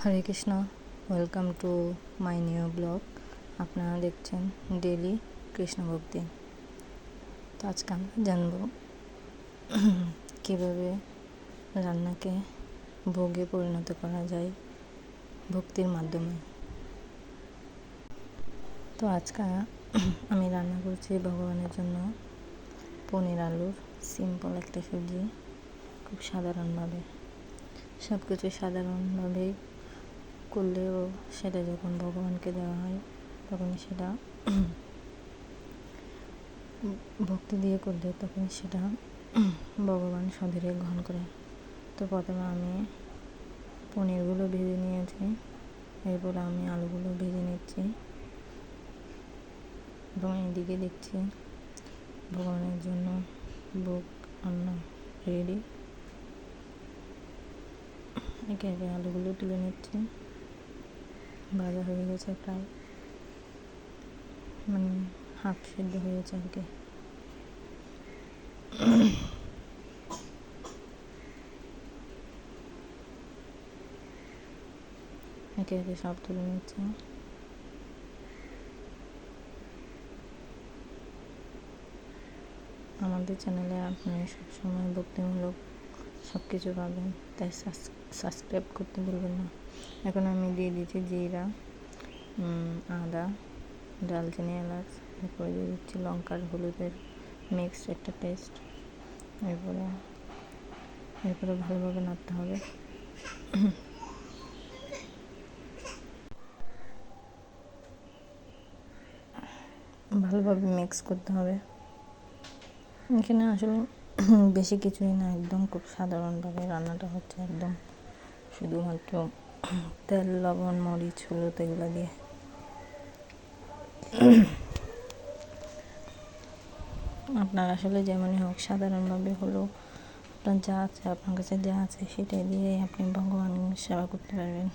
Hare Krishna welcome to my new blog আপনারা দেখছেন daily Krishna ভক্তি তো আজকে আমরা জানব কীভাবে রান্নাকে ভোগে পরিণত করা যায় ভক্তির মাধ্যমে। তো আজকে আমি রান্না করছি ভগবানের জন্য পনির আলুর। সিম্পল একটা সবজি, খুব সাধারণভাবে। সব কিছু সাধারণভাবেই করলেও সেটা যখন ভগবানকে দেওয়া হয় তখন সেটা ভক্তি দিয়ে করলে তখন সেটা ভগবান সধীরে গ্রহণ করে। তো প্রথমে আমি পনিরগুলো ভেজে নিয়েছি, এরপর আমি আলুগুলো ভেজে নিচ্ছি এবং এদিকে দেখছি ভগবানের জন্য বুক অন্ন রেডি একে একে আলুগুলো তুলে নিচ্ছি। ভাজা হয়ে গেছে প্রায়। মানে হাফ সেদ্ধ হয়েছে আর কি। একে একে সব তুলে নিচ্ছে। আমাদের চ্যানেলে আপনি সবসময় ভক্তিমূলক সব কিছু পাবেন। তাই সাবস্ক্রাইব করতে ভুলবেন না। এখন আমি দিয়ে দিচ্ছি জিরা আদা ডালচিনি এলাচ, এরপরে দিয়ে দিচ্ছি লঙ্কার হলুদের মিক্সড একটা পেস্ট এরপরে এরপরে ভালোভাবে নাড়তে হবে। ভালোভাবে মিক্স করতে হবে। এখানে আসলে বেশি কিছুই না, একদম খুব সাধারণভাবে রান্নাটা হচ্ছে একদম শুধুমাত্র তেল, লবণ, মরিচ, হলুদ এগুলো দিয়ে। আপনার আসলে যেমনই হোক, সাধারণভাবে হলেও আপনার যা আছে, আপনার কাছে যা আছে, সেটাই দিয়ে আপনি ভগবানের সেবা করতে পারবেন।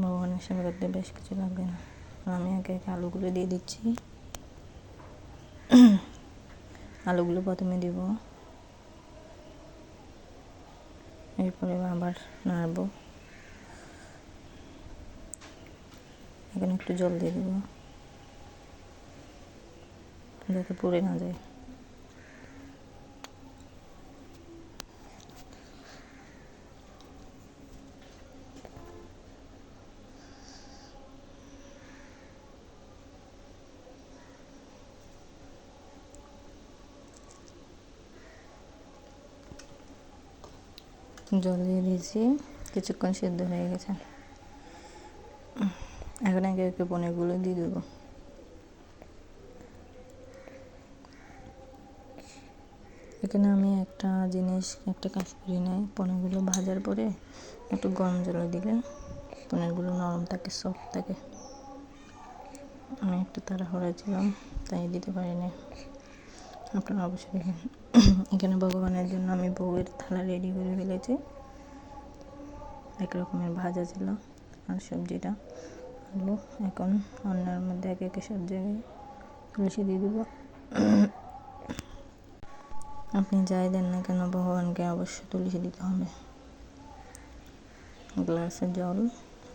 ভগবানের সেবা করতে বেশ কিছু লাগবে না। আমি একে আলুগুলো দিয়ে দিচ্ছি। আলুগুলো প্রথমে দিব। এরপরে আবার নাড়ব। এখানে একটু জল দিয়ে দেবো যাতে পড়ে না যায়। জল দিয়ে দিয়েছি। কিছুক্ষণ সেদ্ধ হয়ে গেছে। এখন একে একে পনিরগুলো দিয়ে দেবো। এখানে আমি একটা জিনিস, একটা কাজ করি নাই পনিরগুলো ভাজার পরে একটু গরম জলে দিলে পনিরগুলো নরম থাকে সফট থাকে। আমি একটু তাড়াহুড়া ছিলাম, তাই দিতে পারিনি। আপনারা অবশ্যই দেখেন এখানে ভগবানের জন্য আমি বউয়ের থালা রেডি করে ফেলেছি। এক রকমের ভাজা ছিল আর সবজিটা, আলু, এখন অন্যের মধ্যে এক একে সব জায়গায় তুলসী দিয়ে দেবো। আপনি যাই দেন না কেন, ভগবানকে অবশ্যই তুলসী দিতে হবে। গ্লাসে জল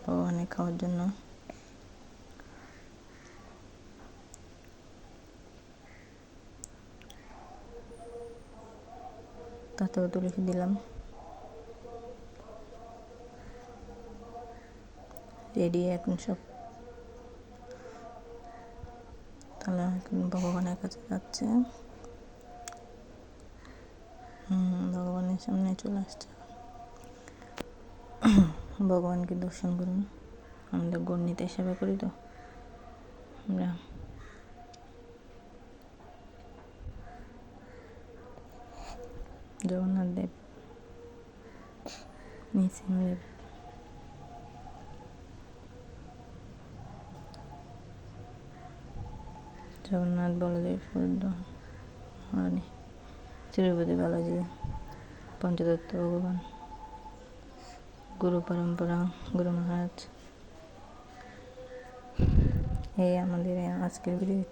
ভগবানের খাওয়ার জন্য। তাতেও তুলসী দিলাম। রেডি এখন সব। তাহলে এখন ভগবানের কাছে যাচ্ছে। ভগবানের সামনে চলে আসছে। ভগবানকে দর্শন করুন। আমাদের গণ্ডিতে সেবা করি তো। আমরা জগন্নাথ দেব নৃসিংহদেব জগন্নাথ বলদেব সূর্য রানী তিরুপতি বালাজি পঞ্চদত্ত ভগবান গুরু পরম্পরা গুরু মহারাজ এই আমাদের আজকের ভিডিও